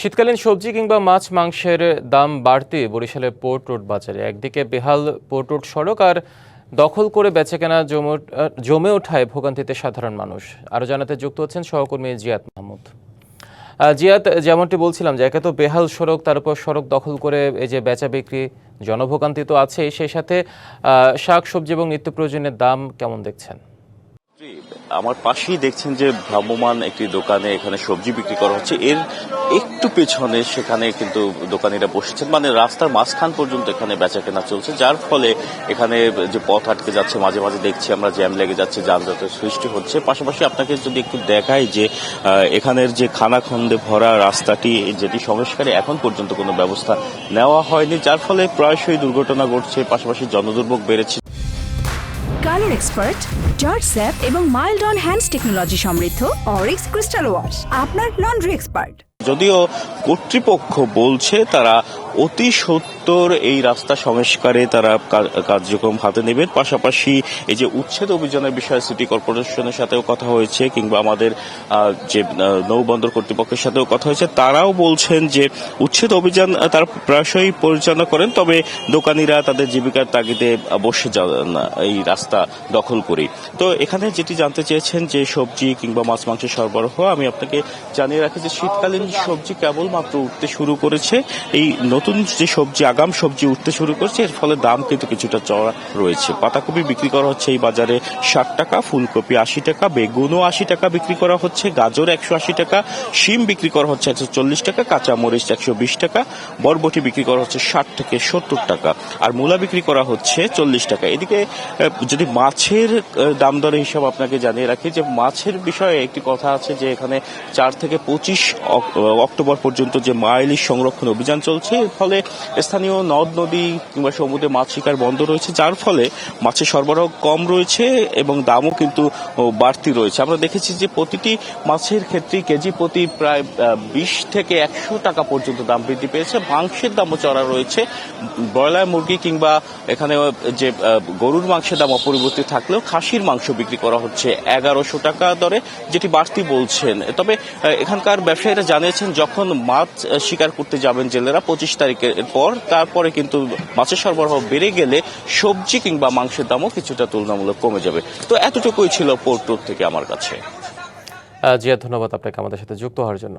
শীতকালীন সবজি কিংবা মাছ মাংসের দাম বাড়তে বরিশালের পোর্ট রোড বাজারে। একদিকে বেহাল পোর্ট রোড সড়ক আর দখল করে বেচাকেনা জমে আহ, জমে ওঠায় ভোগান্তিতে সাধারণ মানুষ। আরও জানাতে যুক্ত হচ্ছেন সহকর্মী জিয়াত মাহমুদ। জিয়াত যেমনটি বলছিলাম যে একে তো বেহাল সড়ক তার উপর সড়ক দখল করে এই যে বেচা বিক্রি জনভোগান্তি তো আছেই সেই সাথে শাক সবজি এবং নিত্য প্রয়োজনের দাম কেমন দেখছেন? আমার পাশেই দেখছেন যে ভ্রাম্যমান একটি দোকানে এখানে সবজি বিক্রি করা হচ্ছে। এর একটু পেছনে সেখানে কিন্তু দোকানিরা বসেছেন। মানে রাস্তার মাঝখান পর্যন্ত এখানে বেচা কেনা চলছে, যার ফলে এখানে যে পথ আটকে যাচ্ছে, মাঝে মাঝে দেখছি আমরা জ্যাম লেগে যাচ্ছে, যানজটের সৃষ্টি হচ্ছে। পাশাপাশি আপনাকে যদি একটু দেখাই যে এখানের যে খানাখন্দে ভরা রাস্তাটি, যেটি সংস্কারে এখন পর্যন্ত কোনো ব্যবস্থা নেওয়া হয়নি, যার ফলে প্রায়শই দুর্ঘটনা ঘটছে, পাশাপাশি জনদুর্ভোগ বেড়েছে। কালার এক্সপার্ট, জর্জ স্যাপ এবং মাইল্ড অন হ্যান্ডস টেকনোলজি সমৃদ্ধ অরিক্স ক্রিস্টাল ওয়াশ, আপনার লন্ড্রি এক্সপার্ট। যদিও কর্তৃপক্ষ বলছে তারা অতি সত্তর এই রাস্তা সংস্কারে তারা কার্যক্রম হাতে নেবেন। পাশাপাশি এই যে উচ্ছেদ অভিযানের বিষয়ে সিটি কর্পোরেশনের সাথেও কথা হয়েছে, কিংবা আমাদের যে নৌবন্দর কর্তৃপক্ষের সাথেও কথা হয়েছে। তারাও বলছেন যে উচ্ছেদ অভিযান তারা প্রায়শই পরিচালনা করেন, তবে দোকানিরা তাদের জীবিকার তাগিদে বসে যান না, এই রাস্তা দখল করি তো এখানে যেটি জানতে চেয়েছেন যে সবজি কিংবা মাছ মাংসের সরবরাহ, আমি আপনাকে জানিয়ে রাখি যে শীতকালীন সবজি কেবলমাত্র উঠতে শুরু করেছে। এই নতুন যে সবজি, আগাম সবজি উঠতে শুরু করছে, এর ফলে দাম কিন্তু কিছুটা চড়া রয়েছে। পাতাকপি বিক্রি করা হচ্ছে এই বাজারে ষাট টাকা, ফুলকপি আশি টাকা, বেগুনও আশি টাকা বিক্রি করা হচ্ছে, গাজর একশো আশি টাকা, শিম বিক্রি করা হচ্ছে একশো চল্লিশ টাকা কাঁচা মরিচ একশো বিশ টাকা, বরবটি বিক্রি করা হচ্ছে ষাট থেকে সত্তর টাকা, আর মূলা বিক্রি করা হচ্ছে চল্লিশ টাকা। এদিকে যদি মাছের দাম দরের হিসাব আপনাকে জানিয়ে রাখি যে মাছের বিষয়ে একটি কথা আছে যে এখানে চার থেকে পঁচিশ অক্টোবর পর্যন্ত যে মা ইলিশ সংরক্ষণ অভিযান চলছে ফলে স্থানীয় নদ, নদী কিংবা সমুদ্রে মাছ শিকার বন্ধ রয়েছে, যার ফলে মাছের সরবরাহ কম রয়েছে এবং দামও কিন্তু বাড়তি রয়েছে। আমরা দেখেছি যে প্রতিটি মাছের ক্ষেত্রে কেজি প্রতি প্রায় বিশ থেকে একশো টাকা পর্যন্ত দাম বৃদ্ধি পেয়েছে। মাংসের দামও চড়া রয়েছে। ব্রয়লার মুরগি কিংবা এখানে যে গরুর মাংসের দাম অপরিবর্তিত থাকলেও খাসির মাংস বিক্রি করা হচ্ছে এগারোশো টাকা দরে, যেটি বাড়তি বলছেন। তবে এখানকার ব্যবসায়ীরা জানিয়েছেন, যখন মাছ শিকার করতে যাবেন জেলেরা, পঁচিশ তারিখের পর, তারপরে কিন্তু মাছের সরবরাহ বেড়ে গেলে সবজি কিংবা মাংসের দামও কিছুটা তুলনামূলক কমে যাবে। তো এতটুকুই ছিল পোর্ট থেকে আমার কাছে। জিয়া, ধন্যবাদ আপনাকে আমাদের সাথে যুক্ত হওয়ার জন্য।